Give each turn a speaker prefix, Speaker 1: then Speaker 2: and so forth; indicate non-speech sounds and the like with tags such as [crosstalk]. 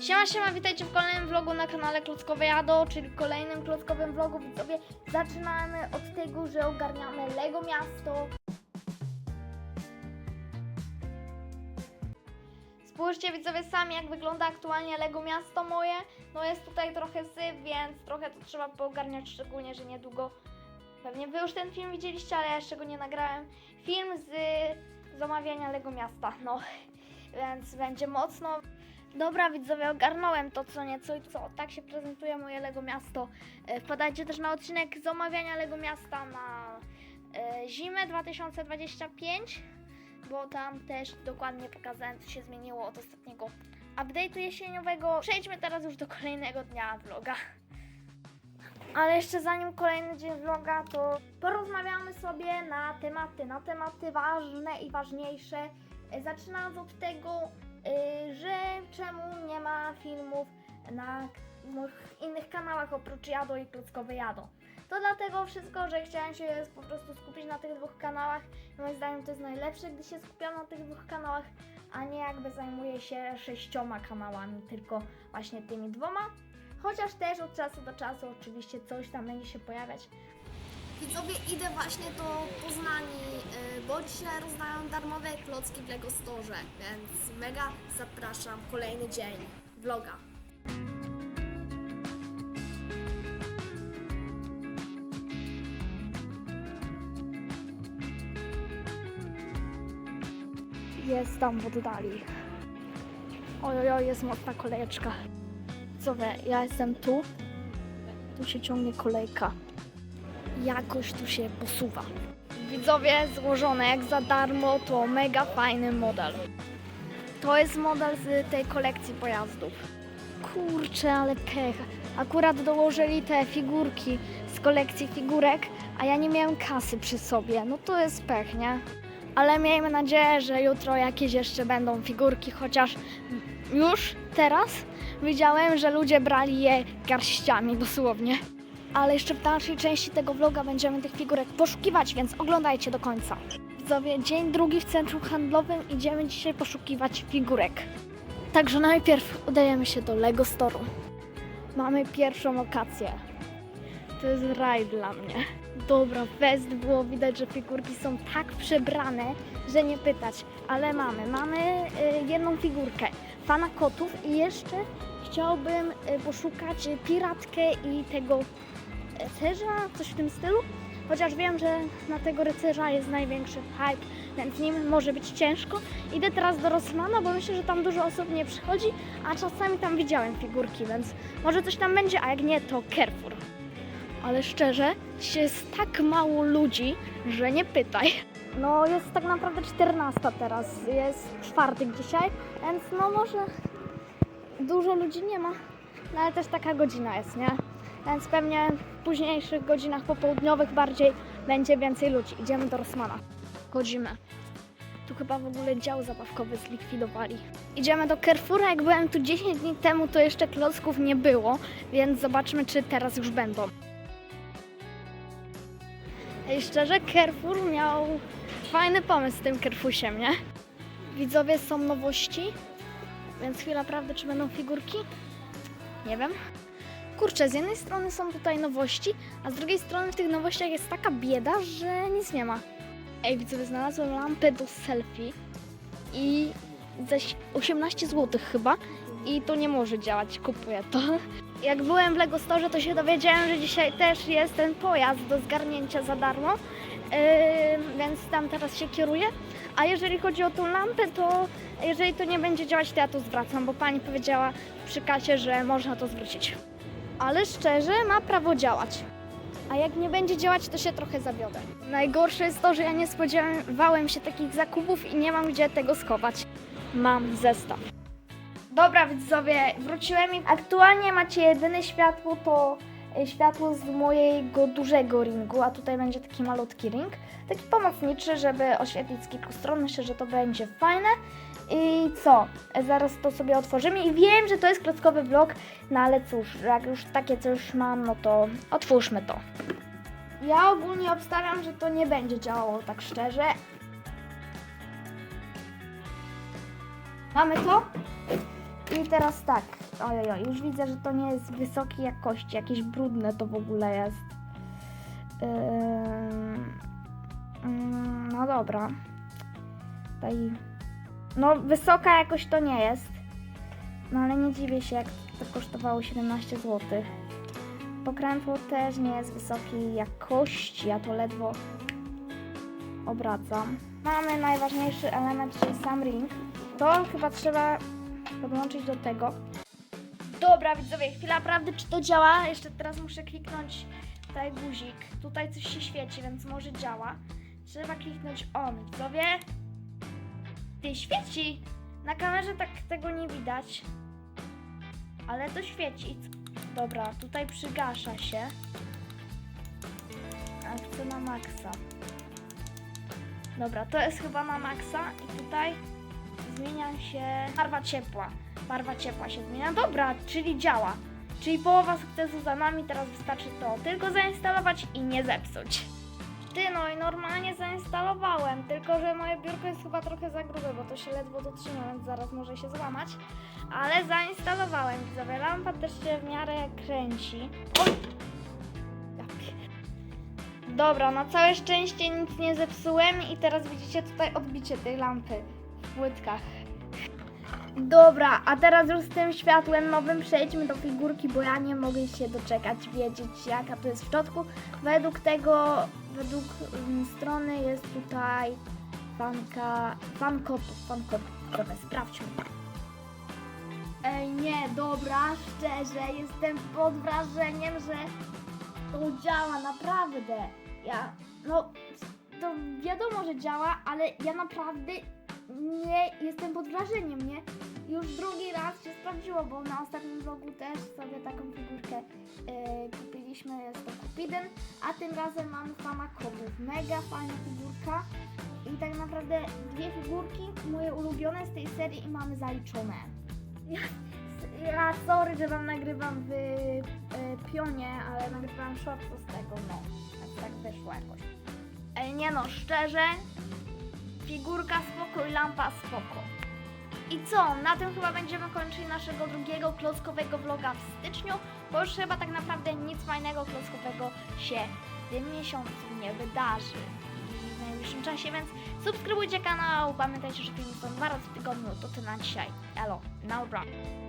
Speaker 1: Siema, siema, witajcie w kolejnym vlogu na kanale Klockowe Jado, czyli kolejnym klockowym vlogu. Widzowie, zaczynamy od tego, że ogarniamy Lego Miasto. Spójrzcie widzowie sami, jak wygląda aktualnie Lego Miasto moje. No jest tutaj trochę syf, więc trochę to trzeba poogarniać, szczególnie, że niedługo Pewnie wy już ten film widzieliście, ale ja jeszcze go nie nagrałem. Film z zamawiania Lego Miasta, no. [laughs] Więc będzie mocno. Dobra, widzowie, ogarnąłem to co nieco i co. Tak się prezentuje moje Lego Miasto. E, Wpadajcie też na odcinek z omawiania Lego Miasta na e, zimę 2025, bo tam też dokładnie pokazałem, co się zmieniło od ostatniego update'u jesieniowego. Przejdźmy teraz już do kolejnego dnia vloga. Ale jeszcze zanim kolejny dzień vloga, to porozmawiamy sobie na tematy, na tematy ważne i ważniejsze. E, Zaczynając od tego, że czemu nie ma filmów na innych kanałach oprócz Jado i Klockowe Jado. To dlatego wszystko, że chciałem się po prostu skupić na tych dwóch kanałach. Moim zdaniem to jest najlepsze, gdy się skupiam na tych dwóch kanałach, a nie jakby zajmuję się sześcioma kanałami, tylko właśnie tymi dwoma. Chociaż też od czasu do czasu oczywiście coś tam będzie się pojawiać.
Speaker 2: Widzowie, idę właśnie do Poznani, y, bo dzisiaj rozdają darmowe klocki w Lego Store, więc mega zapraszam. Kolejny dzień vloga.
Speaker 1: Jest tam w oddali. Ojoj, jest mocna kolejeczka. Co wie, ja jestem tu. Tu się ciągnie kolejka. Jakoś tu się posuwa. Widzowie, złożone jak za darmo, to mega fajny model. To jest model z tej kolekcji pojazdów. Kurczę, ale pech. Akurat dołożyli te figurki z kolekcji figurek, a ja nie miałem kasy przy sobie. No to jest pech, nie? ale miejmy nadzieję, że jutro jakieś jeszcze będą figurki, chociaż już teraz widziałem, że ludzie brali je garściami dosłownie. Ale jeszcze w dalszej części tego vloga będziemy tych figurek poszukiwać, więc oglądajcie do końca. Widzowie, dzień drugi w centrum handlowym idziemy dzisiaj poszukiwać figurek. Także najpierw udajemy się do Lego Store'u. Mamy pierwszą lokację. To jest raj dla mnie. Dobra, fest było widać, że figurki są tak przebrane, że nie pytać. Ale mamy, mamy y, jedną figurkę, fana kotów i jeszcze chciałbym y, poszukać piratkę i tego rycerza, coś w tym stylu. Chociaż wiem, że na tego rycerza jest największy hype, więc nim może być ciężko. Idę teraz do Rossmana, bo myślę, że tam dużo osób nie przychodzi, a czasami tam widziałem figurki, więc może coś tam będzie, a jak nie, to Carrefour. Ale szczerze, jest tak mało ludzi, że nie pytaj. No jest tak naprawdę 14 teraz, jest czwartek dzisiaj, więc no może dużo ludzi nie ma. No ale też taka godzina jest, nie? Więc pewnie w późniejszych godzinach popołudniowych bardziej będzie więcej ludzi. Idziemy do Rossmana. Chodzimy. Tu chyba w ogóle dział zabawkowy zlikwidowali. Idziemy do Carrefoura. Jak byłem tu 10 dni temu, to jeszcze klocków nie było, więc zobaczmy, czy teraz już będą. Ej, szczerze, Carrefour miał fajny pomysł z tym Carrefourem, nie? Widzowie, są nowości, więc chwila prawdy, czy będą figurki? Nie wiem. Kurczę, z jednej strony są tutaj nowości, a z drugiej strony w tych nowościach jest taka bieda, że nic nie ma. Ej, widzowie, znalazłem lampę do selfie i za 18 zł chyba i to nie może działać, kupuję to. Jak byłem w Lego Store, to się dowiedziałem, że dzisiaj też jest ten pojazd do zgarnięcia za darmo, yy, więc tam teraz się kieruję. A jeżeli chodzi o tą lampę, to jeżeli to nie będzie działać, to ja to zwracam, bo pani powiedziała przy kasie, że można to zwrócić. Ale szczerze, ma prawo działać. A jak nie będzie działać, to się trochę zawiodę. Najgorsze jest to, że ja nie spodziewałem się takich zakupów i nie mam gdzie tego schować. Mam zestaw. Dobra widzowie, wróciłem i aktualnie macie jedyne światło, to światło z mojego dużego ringu, a tutaj będzie taki malutki ring, taki pomocniczy, żeby oświetlić z kilku stron, myślę, że to będzie fajne. I co? E, Zaraz to sobie otworzymy i wiem, że to jest klockowy vlog, no ale cóż, jak już takie coś mam, no to otwórzmy to. Ja ogólnie obstawiam, że to nie będzie działało tak szczerze. Mamy to? I teraz tak, ojoj, już widzę, że to nie jest wysokiej jakości, jakieś brudne to w ogóle jest. Ym, mm, no dobra. Tutaj, no wysoka jakość to nie jest. No ale nie dziwię się, jak to kosztowało 17 zł. Pokrętło też nie jest wysokiej jakości, ja to ledwo obracam. Mamy najważniejszy element, czyli sam ring. To chyba trzeba podłączyć do tego. Dobra, widzowie, chwila prawdy, czy to działa? Jeszcze teraz muszę kliknąć tutaj guzik. Tutaj coś się świeci, więc może działa. Trzeba kliknąć on, widzowie. Ty, świeci! Na kamerze tak tego nie widać. Ale to świeci. Dobra, tutaj przygasza się. A chcę na maksa. Dobra, to jest chyba na maksa i tutaj zmienia się barwa ciepła. Barwa ciepła się zmienia. Dobra, czyli działa. Czyli połowa sukcesu za nami, teraz wystarczy to tylko zainstalować i nie zepsuć. Ty no i normalnie zainstalowałem, tylko że moje biurko jest chyba trochę za grube, bo to się ledwo dotrzyma, więc zaraz może się złamać. Ale zainstalowałem, widzowie. Lampa też się w miarę kręci. Oj! Pie- Dobra, na całe szczęście nic nie zepsułem i teraz widzicie tutaj odbicie tej lampy w płytkach. Dobra, a teraz już z tym światłem nowym przejdźmy do figurki, bo ja nie mogę się doczekać wiedzieć jaka to jest w środku. Według tego, według mm, strony jest tutaj fanka, fan kotów, fan kotów. Dobra, sprawdźmy. Ej, nie, dobra, szczerze, jestem pod wrażeniem, że to działa naprawdę. Ja, no, to wiadomo, że działa, ale ja naprawdę nie jestem pod wrażeniem, nie? Już drugi raz się sprawdziło, bo na ostatnim vlogu też sobie taką figurkę e, kupiliśmy, jest to Cupidyn, a tym razem mamy fana kotów. Mega fajna figurka i tak naprawdę dwie figurki, moje ulubione z tej serii i mamy zaliczone. Ja, [laughs] sorry, że wam nagrywam w e, pionie, ale nagrywałam shortco z tego, no. Tak, tak wyszło jakoś. Ej, nie no, szczerze, figurka spoko i lampa spoko. I co? Na tym chyba będziemy kończyli naszego drugiego klockowego vloga w styczniu, bo już chyba tak naprawdę nic fajnego klockowego się w tym miesiącu nie wydarzy w najbliższym czasie, więc subskrybujcie kanał, pamiętajcie, że filmy są dwa razy w tygodniu, to ty na dzisiaj. Elo, now run.